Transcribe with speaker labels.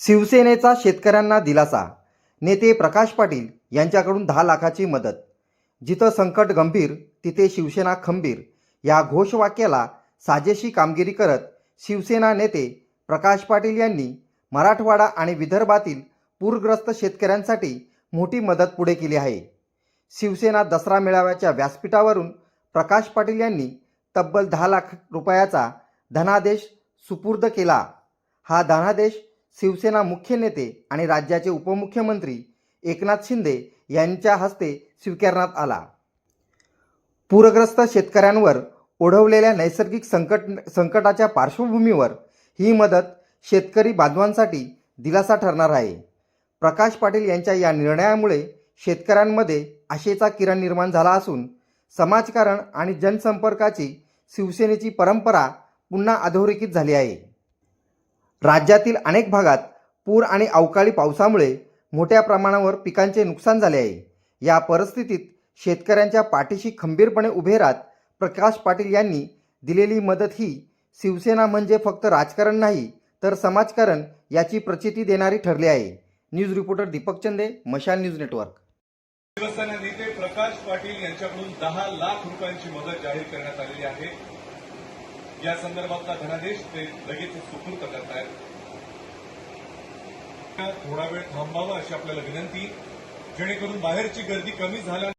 Speaker 1: शिवसेनेचा शेतकऱ्यांना दिलासा. नेते प्रकाश पाटील यांच्याकडून दहा लाखाची मदत. जिथं संकट गंभीर तिथे शिवसेना खंबीर. या घोषवाक्याला साजेशी कामगिरी करत शिवसेना नेते प्रकाश पाटील यांनी मराठवाडा आणि विदर्भातील पूरग्रस्त शेतकऱ्यांसाठी मोठी मदत पुढे केली आहे. शिवसेना दसरा मेळाव्याच्या व्यासपीठावरून प्रकाश पाटील यांनी तब्बल दहा लाख रुपयाचा धनादेश सुपूर्द केला. हा धनादेश शिवसेना मुख्य नेते आणि राज्याचे उपमुख्यमंत्री एकनाथ शिंदे यांच्या हस्ते स्वीकारण्यात आला. पूरग्रस्त शेतकऱ्यांवर ओढवलेल्या नैसर्गिक संकट संकटाच्या पार्श्वभूमीवर ही मदत शेतकरी बांधवांसाठी दिलासा ठरणार आहे. प्रकाश पाटील यांच्या या निर्णयामुळे शेतकऱ्यांमध्ये आशेचा किरण निर्माण झाला असून समाजकारण आणि जनसंपर्काची शिवसेनेची परंपरा पुन्हा अधोरेखित झाली आहे. राज्यातील अनेक भागात पूर आणि अवकाळी पावसामुळे मोठ्या प्रमाणावर पिकांचे नुकसान झाले आहे. या परिस्थितीत शेतकऱ्यांच्या पाठीशी खंबीरपणे उभे राहत प्रकाश पाटील यांनी दिलेली मदत ही शिवसेना म्हणजे फक्त राजकारण नाही तर समाजकारण याची प्रचिती देणारी ठरली आहे. न्यूज रिपोर्टर दीपक चंदे मशाल न्यूज नेटवर्क.
Speaker 2: शिवसेना नेते प्रकाश पाटील यांच्याकडून दहा लाख रुपयांची मदत जाहीर करण्यात आलेली आहे. या संदर्भातला धनादेश ते लगेच सुपूर्द करत आहेत थोडा वेळ थांबावा अशी आपल्याला विनंती. जेणेकरून बाहेरची गर्दी कमी झाल्या